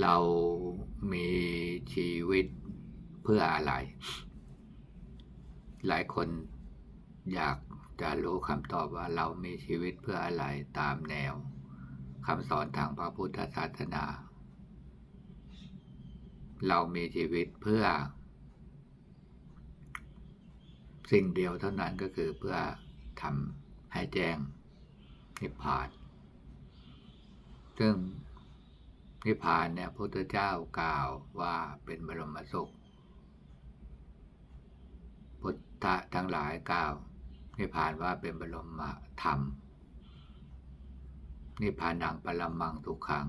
เรามีชีวิตเพื่ออะไร หลายคนอยากจะรู้คำตอบว่าเรามีชีวิตเพื่ออะไรตามแนวคำสอนทางพระพุทธศาสนา เรามีชีวิตเพื่อ สิ่งเดียวเท่านั้นก็คือเพื่อทำให้แจ้งนิพพาน ซึ่ง นิพพานเนี่ยพระพุทธเจ้ากล่าวว่าเป็นบรมสุข พุทธะทั้งหลายกล่าวนิพพานว่าเป็นบรมธรรม นิพพานังปรมังทุกขัง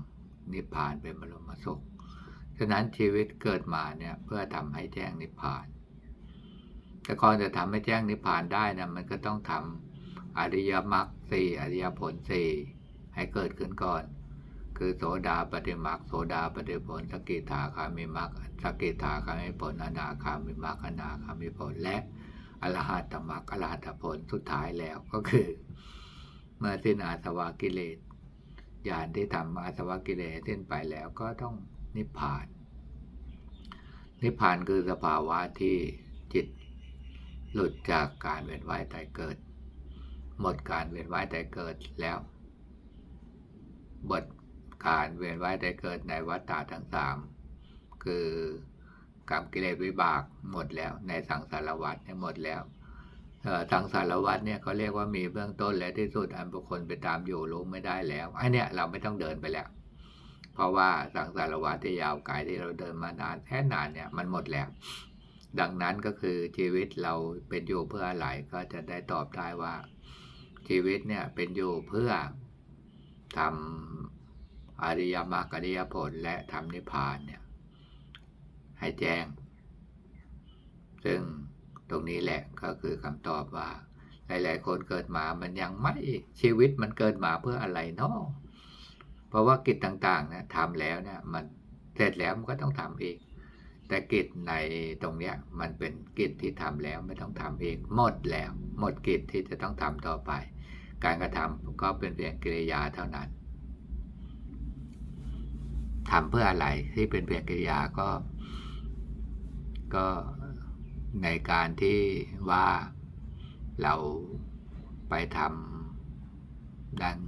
นิพพานเป็นบรมสุข ฉะนั้นชีวิตเกิดมาเนี่ยเพื่อทำให้แจ้งนิพพาน แต่ก่อนจะทำให้แจ้งนิพพานได้นะมันก็ต้องทำอริยมรรคสี่อริยผลสี่ให้เกิดขึ้นก่อน คือโสดาปฏิมรรคโสดาปฏิผลสกิทาคามิมรรคสกิทาคามิผลอนาคามิมรรคอนาคามิผลและอรหัตมรรคอรหัตผลสุดท้ายแล้วก็คือ เมื่อสิ้นอาสวะกิเลสญาณที่ทำอาสวะกิเลสสิ้นไปแล้วก็ต้องนิพพาน นิพพานคือสภาวะที่จิตหลุดจากการเวียนว่ายตายเกิด หมดการเวียนว่ายตายเกิดแล้วบท การเวียนว่ายตายเกิดในวัฏฏะทั้งสามคือกรรมกิเลสวิบากหมดแล้ว ในสังสารวัฏเนี่ยหมดแล้วสังสารวัฏเนี่ยเขาเรียกว่ามีเบื้องต้นและที่สุดอันบุคคลไปตามอยู่รู้ไม่ได้แล้วไอ้เนี่ยเราไม่ต้องเดินไปแล้ว เพราะว่าสังสารวัฏที่ยาวไกลที่เราเดินมานานแค่นานเนี่ยมันหมดแล้ว ดังนั้นก็คือชีวิตเราเป็นอยู่เพื่ออะไรก็จะได้ตอบได้ว่า ชีวิตเนี่ยเป็นอยู่เพื่อทำ อริยมรรคอริยผลและทำนิพพานเนี่ยให้แจ้ง ซึ่งตรงนี้แหละก็คือคำตอบว่า หลาย ๆ คนเกิดมามันยังไม่ชีวิตมันเกิดมาเพื่ออะไรเนาะเพราะว่ากิจต่างๆเนี่ยทำแล้วเนี่ยมันเสร็จแล้วมันก็ต้องทำเองแต่กิจในตรงเนี้ยมันเป็นกิจที่ทำแล้วไม่ต้องทำเองหมดแล้ว หมดกิจที่จะต้องทำต่อไป การกระทำก็เป็นเพียงกิริยาเท่านั้น ทำเพื่ออะไรที่เป็นเพียกิริยาก็ ก็ในการที่ว่าเราไปทำดัง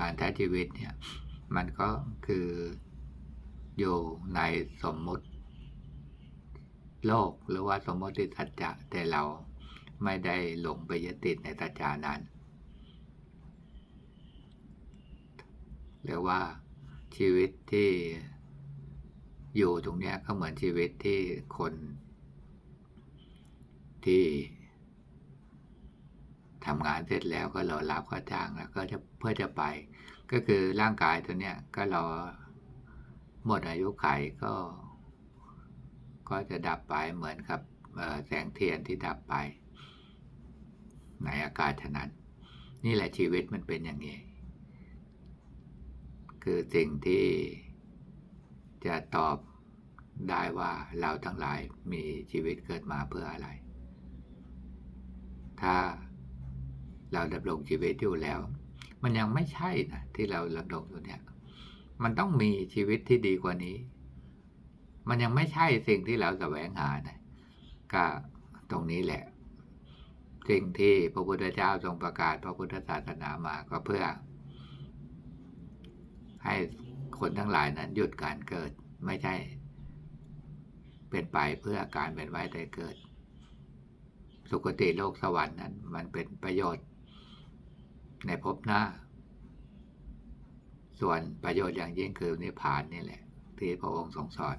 การใช้ชีวิตเนี่ย มันก็คืออยู่ในสมมุติ โลกหรือว่าสมมติสัจจะแต่เราไม่ได้หลงไปยึดติดในสัจจานั้นเรียกว่า ชีวิตที่อยู่ตรงเนี้ยก็เหมือนชีวิตที่คนที่ทำงานเสร็จแล้วก็รอรับข้าจ้างแล้วก็จะเพื่อจะไป ก็คือร่างกายตัวเนี้ยก็รอหมดอายุไขก็ ก็จะดับไปเหมือนกับแสงเทียนที่ดับไป ในอากาศฉะนั้น นี่แหละชีวิตมันเป็นอย่างนี้ คือสิ่งที่จะตอบได้ว่าเราทั้งหลายมีชีวิตเกิดมาเพื่ออะไร ถ้าเราดำรงชีวิตอยู่แล้ว มันยังไม่ใช่นะที่เราดำรงอยู่เนี่ย มันต้องมีชีวิตที่ดีกว่านี้ มันยังไม่ใช่สิ่งที่เราแสวงหานะก็ตรงนี้แหละ สิ่งที่พระพุทธเจ้าทรงประกาศพระพุทธศาสนามาก็เพื่อ ให้คนทั้งหลายนั้นหยุดการเกิดไม่ใช่ เป็นไปเพื่อการเป็นไว้ได้เกิด สุคติโลกสวรรค์นั้น มันเป็นประโยชน์ ในภพหน้า ส่วนประโยชน์อย่างยิ่งคือนิพพานนี่แหละ ที่พระองค์ทรงสอน